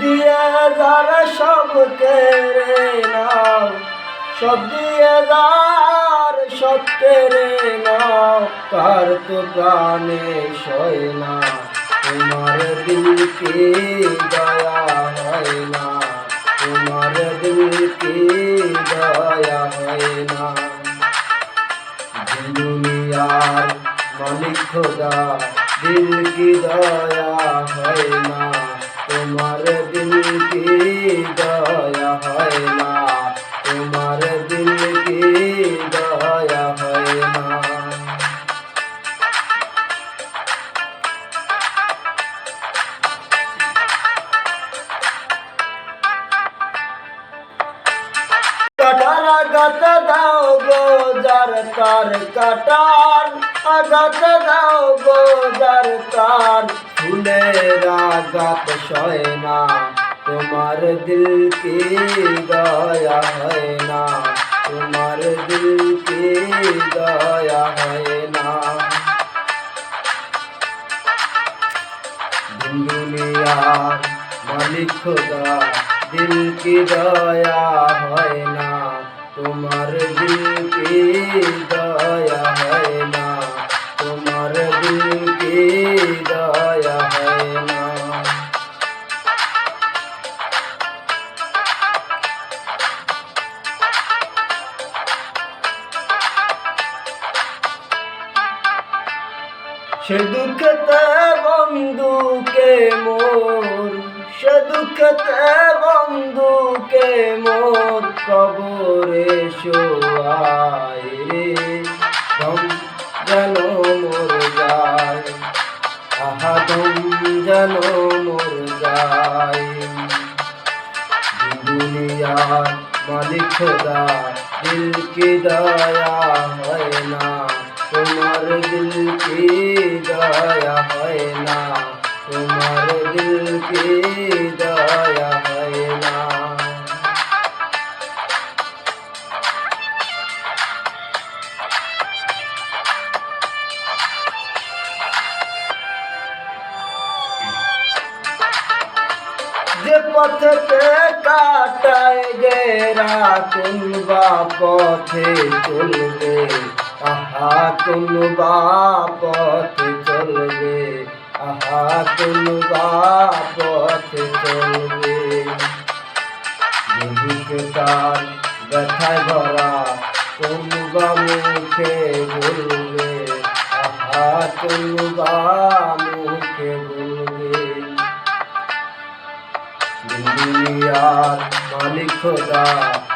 দিয়ে যারা সব কেড়ে নাও, সব দিয়ে যার সব কেড়ে নাও, তার তো প্রাণে সয় না, তোমার দিল কি দয়া হয় না, তোমার দিল কি দয়া হয় না। মালিক খোদা, দিল কি দয়া হয় না। তোমার দিল কি দয়া হয় না। তোমার দিল কি দয়া হয় না। কাটার আঘাত দাও গো, যার তার কাটার ফুলের আঘাত সয় না তোমার দিল কি দয়া হয় না তোমার দিল কি দয়া হয় না দুনিয়ার মালিক খোদা, দিল কি দয়া হয় না তোমার দিল কি সে দুঃখতে বন্ধুকে মোর, সে দুঃখতে বন্ধুকে মোর কবরে দম যেন মোর যায়, আহা দম যেন মোর যায়। দুনিয়ার মালিক খোদা, দিল কি দয়া হয় না। তোমার দিল কি দয়া হয় না? তোমার দিল কি দয়া হয় না? যে পথে কাটায় গেরা কোন বা পথে চলবে আহা কোন বা পথে চলবে, আহা কোন বা পথে চলবে। বুকে তার ব্যথায় ভরা কোন বা মুখে বলবে, আহা কোন মুখে বলবে মালিক খোদা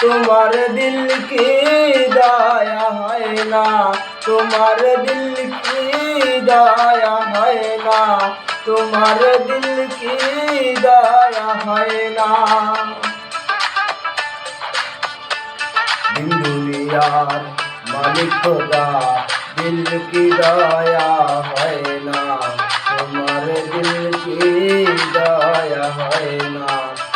তোমার দিল কি দয়া হয় না? তোমার দিল কি দয়া হয় না? তোমার দিল কি দয়া হয় না? দিন দুনিয়ার মালিক খোদা, দিল কি দয়া হয় না? তোমার দিল কি দয়া হয় না?